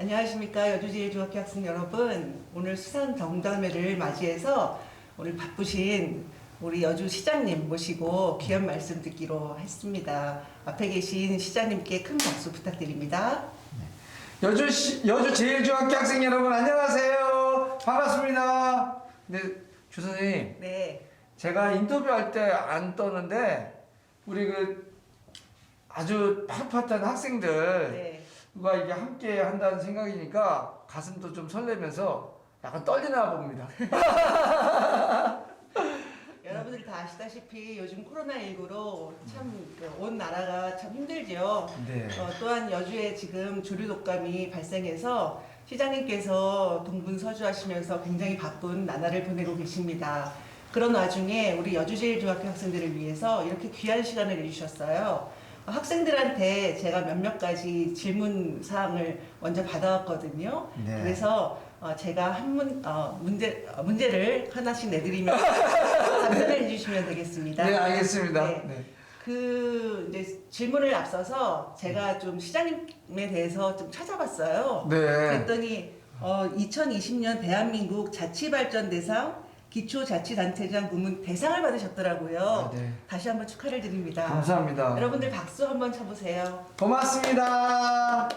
안녕하십니까. 여주제일중학교 학생 여러분. 오늘 수상 정담회를 맞이해서 오늘 바쁘신 우리 여주 시장님 모시고 귀한 말씀 듣기로 했습니다. 앞에 계신 시장님께 큰 박수 부탁드립니다. 여주 시, 여주 제일중학교 학생 여러분 안녕하세요. 반갑습니다. 네, 주 선생님, 네. 제가 인터뷰할 때 안 떠는데 우리 그 아주 풋풋한 학생들과 네. 이게 함께 한다는 생각이니까 가슴도 좀 설레면서 약간 떨리나 봅니다. 여러분들이 다 아시다시피 요즘 코로나19로 참 온 나라가 참 힘들죠. 네. 어, 또한 여주에 지금 조류 독감이 발생해서 시장님께서 동분서주하시면서 굉장히 바쁜 나날을 보내고 계십니다. 그런 와중에 우리 여주제일중학교 학생들을 위해서 이렇게 귀한 시간을 내주셨어요. 어, 학생들한테 제가 몇몇 가지 질문 사항을 먼저 받아왔거든요. 네. 그래서 어, 제가 한 문, 어, 문제, 어, 문제를 하나씩 내드리면 답변을 해주시면 되겠습니다. 네, 알겠습니다. 네. 네. 그 이제 질문을 앞서서 제가 좀 시장님에 대해서 좀 찾아봤어요. 네. 그랬더니 어, 2020년 대한민국 자치발전 대상 기초자치단체장 부문 대상을 받으셨더라고요. 아, 네. 다시 한번 축하를 드립니다. 감사합니다. 여러분들 박수 한번 쳐보세요. 고맙습니다.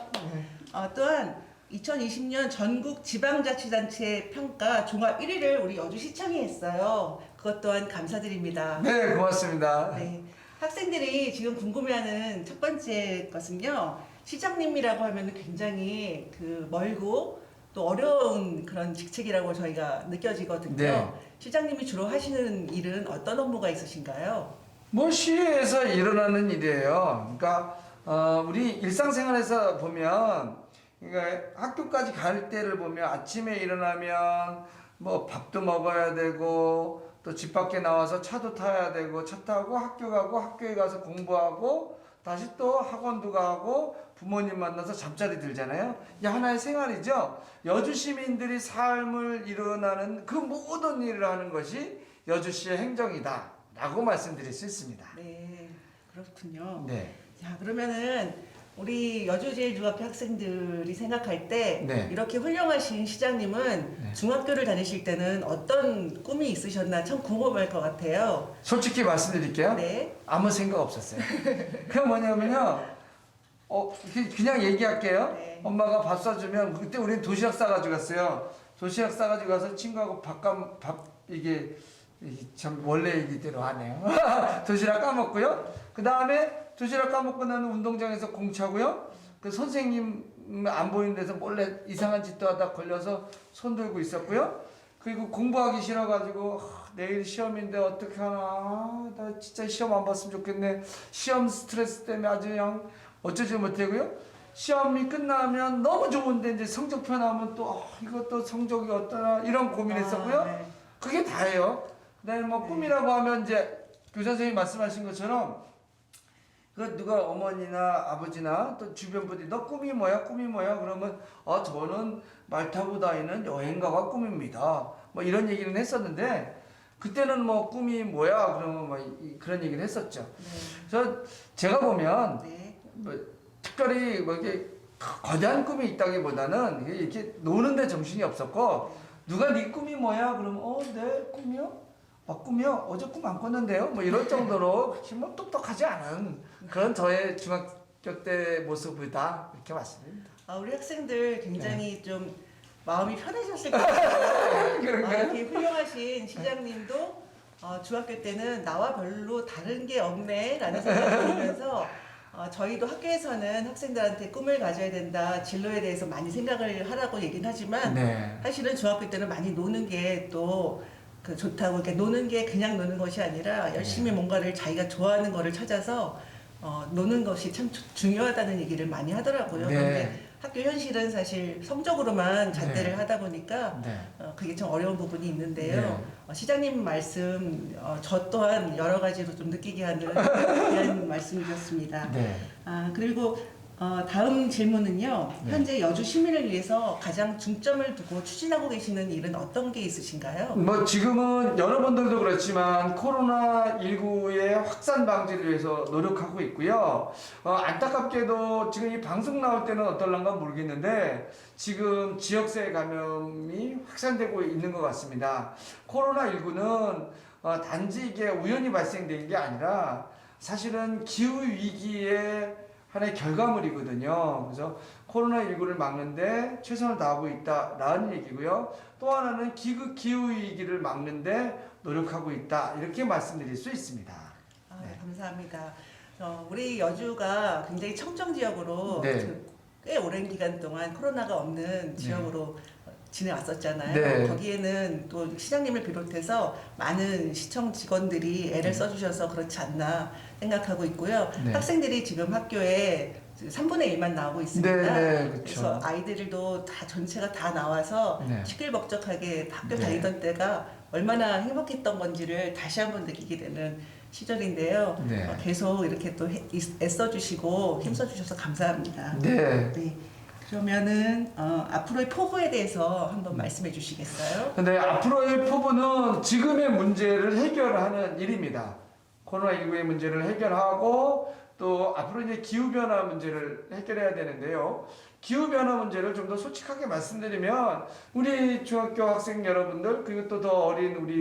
어, 또한 2020년 전국 지방자치단체 평가 종합 1위를 우리 여주시청이 했어요. 그것 또한 감사드립니다. 네, 고맙습니다. 네. 학생들이 지금 궁금해하는 첫 번째 것은요. 시장님이라고 하면 굉장히 그 멀고 또 어려운 그런 직책이라고 저희가 느껴지거든요. 네. 시장님이 주로 하시는 일은 어떤 업무가 있으신가요? 뭐 시에서 일어나는 일이에요. 그러니까 어, 우리 일상생활에서 보면 그러니까 학교까지 갈 때를 보면 아침에 일어나면 뭐 밥도 먹어야 되고 또 집 밖에 나와서 차도 타야 되고 차 타고 학교 가고 학교에 가서 공부하고 다시 또 학원도 가고 부모님 만나서 잠자리 들잖아요. 이게 하나의 생활이죠. 여주 시민들이 삶을 일어나는 그 모든 일을 하는 것이 여주시의 행정이다. 라고 말씀드릴 수 있습니다. 네, 그렇군요. 네. 자, 그러면은 우리 여주제일중학교 학생들이 생각할 때 네. 이렇게 훌륭하신 시장님은 네. 중학교를 다니실 때는 어떤 꿈이 있으셨나 참 궁금할 것 같아요. 솔직히 말씀드릴게요. 네. 아무 생각 없었어요. 그게 뭐냐면요. 어, 그- 그냥 얘기할게요. 네. 엄마가 밥 사주면 그때 우리는 도시락 싸가지고 갔어요. 도시락 싸가지고 가서 친구하고 밥감 밥 이게 참 원래 얘기대로 하네요. 도시락 까먹고요. 그 다음에 도시락 까먹고 나는 운동장에서 공차고요. 그 선생님 안 보이는 데서 몰래 이상한 짓도 하다 걸려서 손 들고 있었고요. 그리고 공부하기 싫어가지고 하, 내일 시험인데 어떻게 하나 아, 나 진짜 시험 안 봤으면 좋겠네 시험 스트레스 때문에 아주 그냥 어쩌지 못하고요 시험이 끝나면 너무 좋은데 이제 성적표 나오면 또 아, 이것도 성적이 어떠나 이런 고민했었고요 아, 네. 그게 다예요 그다음에 뭐 꿈이라고 하면 이제 교사 선생님 말씀하신 것처럼 그 누가 어머니나 아버지나 또 주변 분들이 너 꿈이 뭐야? 꿈이 뭐야? 그러면 아 저는 말 타고 다니는 여행가가 꿈입니다. 뭐 이런 얘기는 했었는데 그때는 뭐 꿈이 뭐야? 그러면 뭐 이- 그런 얘기를 했었죠. 그래서 제가 보면 네. 뭐 특별히 뭐 이렇게 거대한 꿈이 있다기보다는 이게 이렇게 노는데 정신이 없었고 누가 네 꿈이 뭐야? 그러면 어 내 꿈이요? 아, 꿈이요? 어제 꿈 안 꿨는데요? 뭐 이럴 정도로 그렇게 뭐 똑똑하지 않은 그런 저의 중학교 때 모습이다 이렇게 말씀드립니다. 아, 우리 학생들 굉장히 좀 마음이 편해졌을 것 같아요. 네. 그런가요? 아, 이렇게 훌륭하신 시장님도 어, 중학교 때는 나와 별로 다른 게 없네라는 생각이 들면서 어, 저희도 학교에서는 학생들한테 꿈을 가져야 된다, 진로에 대해서 많이 생각을 하라고 얘기는 하지만 네. 사실은 중학교 때는 많이 노는 게 또 그 좋다고 이렇게 노는 게 그냥 노는 것이 아니라 열심히 네. 뭔가를 자기가 좋아하는 거를 찾아서 어, 노는 것이 참 주- 중요하다는 얘기를 많이 하더라고요. 네. 그런데 학교 현실은 사실 성적으로만 잣대를 네. 하다 보니까 네. 어, 그게 좀 어려운 부분이 있는데요. 네. 어, 시장님 말씀 어, 저 또한 여러 가지로 좀 느끼게 하는 귀한 말씀이셨습니다. 네. 아 그리고 어, 다음 질문은요. 네. 현재 여주 시민을 위해서 가장 중점을 두고 추진하고 계시는 일은 어떤 게 있으신가요? 뭐 지금은 여러분들도 그렇지만 코로나 19의 확산 방지를 위해서 노력하고 있고요. 어, 안타깝게도 지금 이 방송 나올 때는 어떨런가 모르겠는데 지금 지역사회 감염이 확산되고 있는 것 같습니다. 코로나 19는 어, 단지 이게 우연히 발생된 게 아니라 사실은 기후 위기의 하나의 결과물이거든요. 그래서 코로나19를 막는데 최선을 다하고 있다라는 얘기고요. 또 하나는 기후, 기후 위기를 막는데 노력하고 있다. 이렇게 말씀드릴 수 있습니다. 아, 네. 감사합니다. 어, 우리 여주가 굉장히 청정 지역으로 네. 그꽤 오랜 기간 동안 코로나가 없는 지역으로 지내왔었잖아요. 네. 거기에는 또 시장님을 비롯해서 많은 시청 직원들이 애를 네. 써주셔서 그렇지 않나 생각하고 있고요. 네. 학생들이 지금 학교에 3분의 1만 나오고 있습니다. 네, 네, 그래서. 아이들도 다 전체가 다 나와서 네. 시끌벅적하게 학교 네. 다니던 때가 얼마나 행복했던 건지를 다시 한번 느끼게 되는 시절인데요. 네. 어, 계속 이렇게 또 해- 애써주시고 힘써주셔서 감사합니다. 네. 네. 그러면은 어, 앞으로의 포부에 대해서 한번 말씀해 주시겠어요? 근데 앞으로의 포부는 지금의 문제를 해결하는 일입니다. 코로나19의 문제를 해결하고 또 앞으로 이제 기후변화 문제를 해결해야 되는데요. 기후변화 문제를 좀 더 솔직하게 말씀드리면 우리 중학교 학생 여러분들 그리고 또 더 어린 우리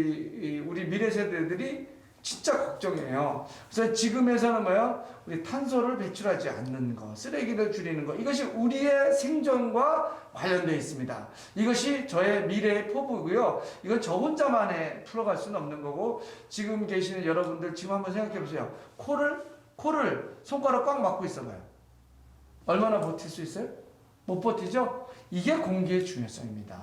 이- 우리 미래 세대들이 진짜 걱정이에요. 그래서 지금에서는 뭐야? 우리 탄소를 배출하지 않는 거, 쓰레기를 줄이는 거, 이것이 우리의 생존과 관련되어 있습니다. 이것이 저의 미래의 포부고요. 이건 저 혼자만에 풀어갈 수는 없는 거고, 지금 계시는 여러분들 지금 한번 생각해 보세요. 코를, 코를 손가락 꽉 막고 있어 봐요. 얼마나 버틸 수 있어요? 못 버티죠? 이게 공기의 중요성입니다.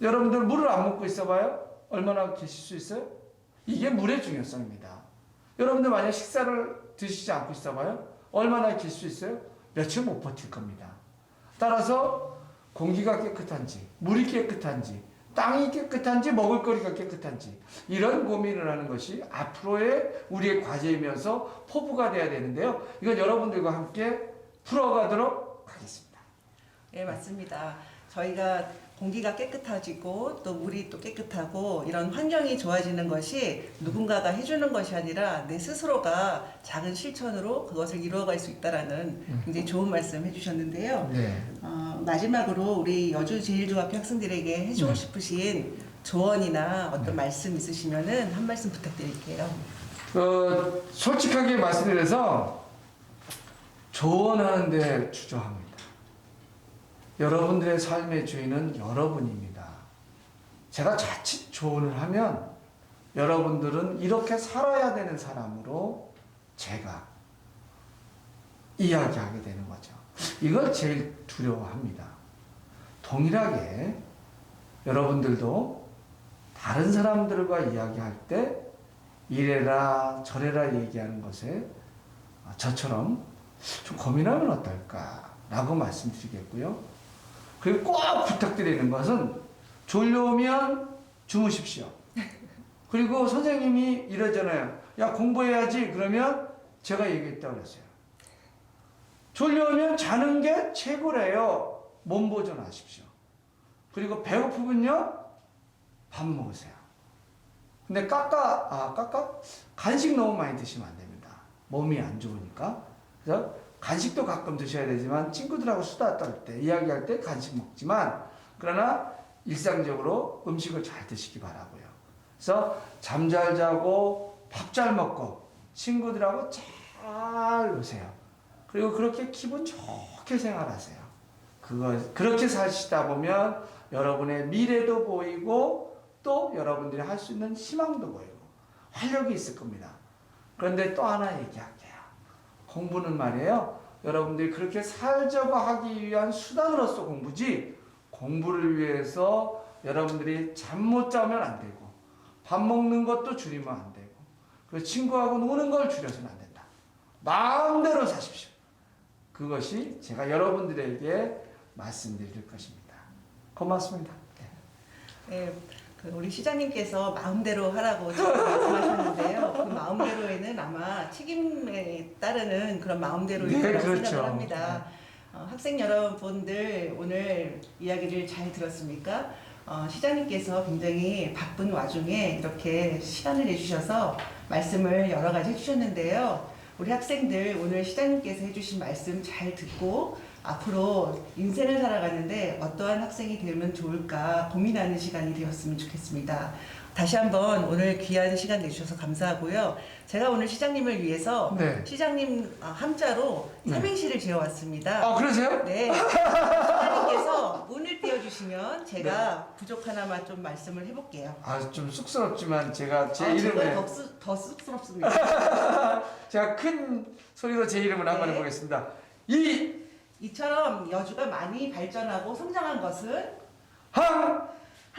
여러분들 물을 안 먹고 있어 봐요? 얼마나 계실 수 있어요? 이게 물의 중요성입니다. 여러분들 만약 식사를 드시지 않고 있어봐요? 얼마나 계실 수 있어요? 며칠 못 버틸 겁니다. 따라서 공기가 깨끗한지, 물이 깨끗한지, 땅이 깨끗한지, 먹을거리가 깨끗한지 이런 고민을 하는 것이 앞으로의 우리의 과제이면서 포부가 돼야 되는데요. 이건 여러분들과 함께 풀어가도록 하겠습니다. 네, 맞습니다. 저희가 공기가 깨끗해지고 또 물이 또 깨끗하고 이런 환경이 좋아지는 것이 누군가가 해주는 것이 아니라 내 스스로가 작은 실천으로 그것을 이루어갈 수 있다라는 굉장히 좋은 말씀 해주셨는데요. 네. 어, 마지막으로 우리 여주 제일중학교 학생들에게 해주고 네. 싶으신 조언이나 어떤 네. 말씀 있으시면은 한 말씀 부탁드릴게요. 어, 솔직하게 말씀드려서 조언하는데 주저합니다. 여러분들의 삶의 주인은 여러분입니다. 제가 자칫 조언을 하면 여러분들은 이렇게 살아야 되는 사람으로 제가 이야기하게 되는 거죠. 이걸 제일 두려워합니다. 동일하게 여러분들도 다른 사람들과 이야기할 때 이래라 저래라 얘기하는 것에 저처럼 좀 고민하면 어떨까라고 말씀드리겠고요. 그리고 꼭 부탁드리는 것은 졸려오면 주무십시오. 그리고 선생님이 이러잖아요. 야 공부해야지 그러면 제가 얘기했다고 그랬어요. 졸려오면 자는 게 최고래요. 몸 보존하십시오. 그리고 배고프면요 밥 먹으세요. 근데 깎아 아 깎아 간식 너무 많이 드시면 안 됩니다. 몸이 안 좋으니까. 그래서 간식도 가끔 드셔야 되지만 친구들하고 수다 떨 때 이야기할 때 간식 먹지만 그러나 일상적으로 음식을 잘 드시기 바라고요. 그래서 잠 잘 자고 밥 잘 먹고 친구들하고 잘 노세요. 그리고 그렇게 기분 좋게 생활하세요. 그거 그렇게 사시다 보면 여러분의 미래도 보이고 또 여러분들이 할 수 있는 희망도 보이고 활력이 있을 겁니다. 그런데 또 하나 얘기할게요. 공부는 말이에요. 여러분들이 그렇게 살자고 하기 위한 수단으로서 공부지 공부를 위해서 여러분들이 잠 못 자면 안 되고 밥 먹는 것도 줄이면 안 되고 그 친구하고 노는 걸 줄여서는 안 된다. 마음대로 사십시오. 그것이 제가 여러분들에게 말씀드릴 것입니다. 고맙습니다. 네. 네, 그 우리 시장님께서 마음대로 하라고 지금 말씀하셨는데요. 그 마음대로에는 아마 책임에 따르는 그런 마음대로일 네, 거라고 그렇죠. 생각을 합니다. 어, 학생 여러분들 오늘 이야기를 잘 들었습니까? 어, 시장님께서 굉장히 바쁜 와중에 이렇게 시간을 내주셔서 말씀을 여러 가지 해주셨는데요. 우리 학생들 오늘 시장님께서 해주신 말씀 잘 듣고 앞으로 인생을 살아가는데 어떠한 학생이 되면 좋을까 고민하는 시간이 되었으면 좋겠습니다. 다시 한번 오늘 귀한 시간 내주셔서 감사하고요. 제가 오늘 시장님을 위해서 네. 시장님 아, 함자로 네. 삼행시를 지어왔습니다. 아 그러세요? 네. 시장님께서 문을 띄워주시면 제가 부족 하나만 좀 말씀을 해볼게요. 아 좀 쑥스럽지만 제가 제 아, 이름에 제가 더, 쑥- 더 쑥스럽습니다. 제가 큰 소리로 제 이름을 한번 네. 해보겠습니다. 이 이처럼 여주가 많이 발전하고 성장한 것은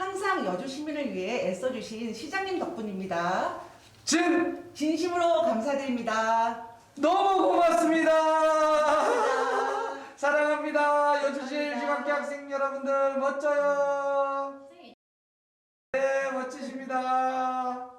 항, 항상 여주 시민을 위해 애써주신 시장님 덕분입니다. 진, 진심으로 감사드립니다. 너무 고맙습니다. 감사합니다. 사랑합니다. 여주실 감사합니다. 중학교 학생 여러분들 멋져요. 네, 멋지십니다.